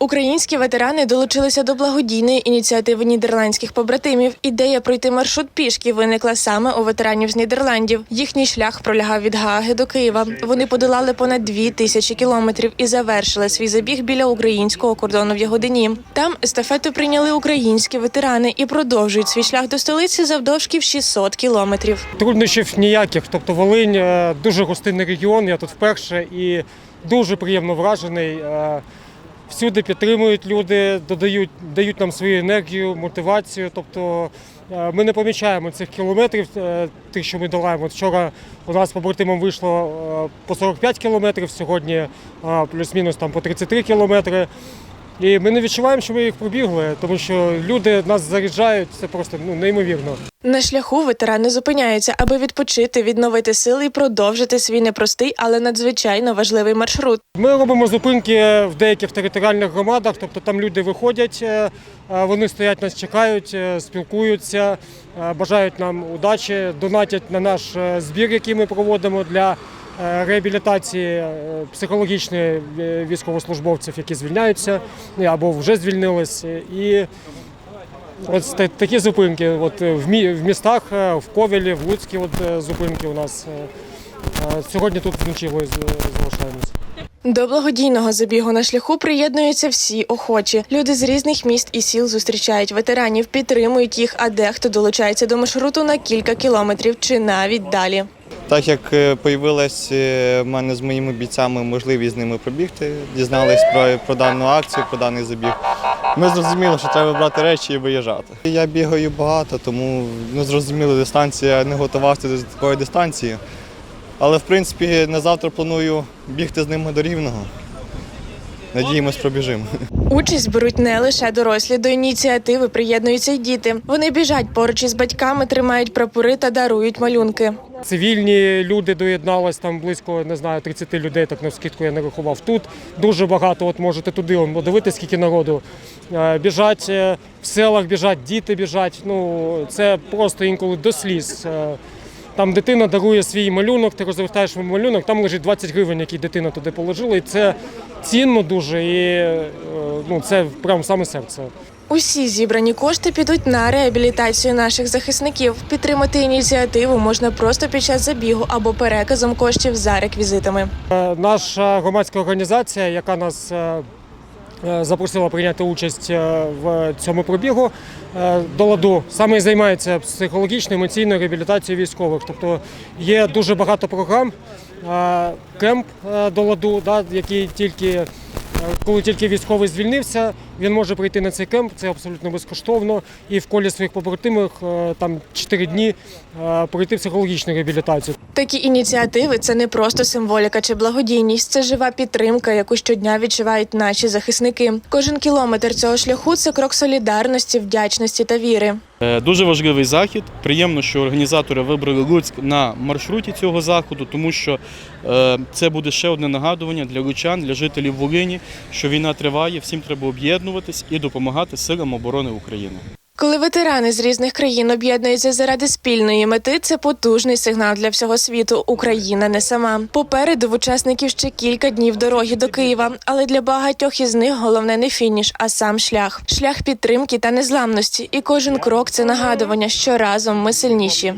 Українські ветерани долучилися до благодійної ініціативи нідерландських побратимів. Ідея пройти маршрут пішки виникла саме у ветеранів з Нідерландів. Їхній шлях пролягав від Гааги до Києва. Вони подолали понад дві тисячі кілометрів і завершили свій забіг біля українського кордону в Ягодині. Там естафету прийняли українські ветерани і продовжують свій шлях до столиці завдовжки в 600 кілометрів. Труднощів ніяких. Тобто Волинь е, дуже гостинний регіон. Я тут вперше і дуже приємно вражений. Всюди підтримують люди, додають, дають нам свою енергію, мотивацію. Тобто е, ми не помічаємо цих кілометрів, е, тих, що ми долаємо. Вчора у нас побратимам вийшло е, по 45 кілометрів, сьогодні плюс-мінус там по 33 кілометри. І ми не відчуваємо, що ми їх пробігли, тому що люди нас заряджають. Це просто ну, неймовірно. На шляху ветерани зупиняються, аби відпочити, відновити сили і продовжити свій непростий, але надзвичайно важливий маршрут. Ми робимо зупинки в деяких територіальних громадах, тобто там люди виходять, е, е, вони стоять, нас чекають, е, спілкуються, бажають нам удачі, донатять на наш збір, який ми проводимо для реабілітації е, психологічної е, військовослужбовців, які звільняються е, або вже звільнились. І Ось такі зупинки. От е, в мі- в містах, е, в Ковелі, в Луцькі от е, зупинки у нас. е, е, Сьогодні тут вночі залишаємось. До благодійного забігу на шляху приєднуються всі охочі. Люди з різних міст і сіл зустрічають ветеранів, підтримують їх, а дехто долучається до маршруту на кілька кілометрів чи навіть далі. Так як з'явилася появилась е, в мене з моїми бійцями можливість з ними пробігти, дізнались про, про дану акцію, про даний забіг. Ми зрозуміли, що треба брати речі і виїжджати. Я бігаю багато, тому ну, зрозуміло, дистанція не готувався до такої дистанції. Але в принципі на завтра планую бігти з ними до рівного. Надіємось, пробіжимо. Участь беруть не лише дорослі. До ініціативи приєднуються й діти. Вони біжать поруч із батьками, тримають прапори та дарують малюнки. Цивільні люди доєднались там близько не знаю 30 людей. Так на скидку я не рахував. Тут дуже багато. От можете туди подивитися, скільки народу Е, біжать е, в селах, біжать діти, біжать. Ну це просто інколи до сліз. Там дитина дарує свій малюнок, ти розвертаєш малюнок, там лежить 20 гривень, які дитина туди положила, і це цінно дуже, і е, ну це прямо саме серце. Усі зібрані кошти підуть на реабілітацію наших захисників. Підтримати ініціативу можна просто під час забігу або переказом коштів за реквізитами. Е, Наша громадська організація, яка нас е, запросила прийняти участь е, в цьому пробігу е, до ладу, саме займається психологічною емоційною реабілітацією військових. Тобто є дуже багато програм. Е, Кемп е, до ладу, да, який тільки е, коли тільки військовий звільнився, він може прийти на цей кемп. Це абсолютно безкоштовно. І в колі своїх побратимів е, там 4 дні е, пройти психологічну реабілітацію. Такі ініціативи це не просто символіка чи благодійність, це жива підтримка, яку щодня відчувають наші захисники. Кожен кілометр цього шляху це крок солідарності, вдячності та віри. Е, Дуже важливий захід. Приємно, що організатори вибрали Луцьк на маршруті цього заходу, тому що це буде ще одне нагадування для лучан, для жителів Волині, що війна триває, всім треба об'єднуватись і допомагати силам оборони України. Коли ветерани з різних країн об'єднуються заради спільної мети, це потужний сигнал для всього світу. Україна не сама. Попереду в учасників ще кілька днів дороги до Києва, але для багатьох із них головне не фініш, а сам шлях шлях підтримки та незламності. І кожен крок це нагадування, що разом ми сильніші.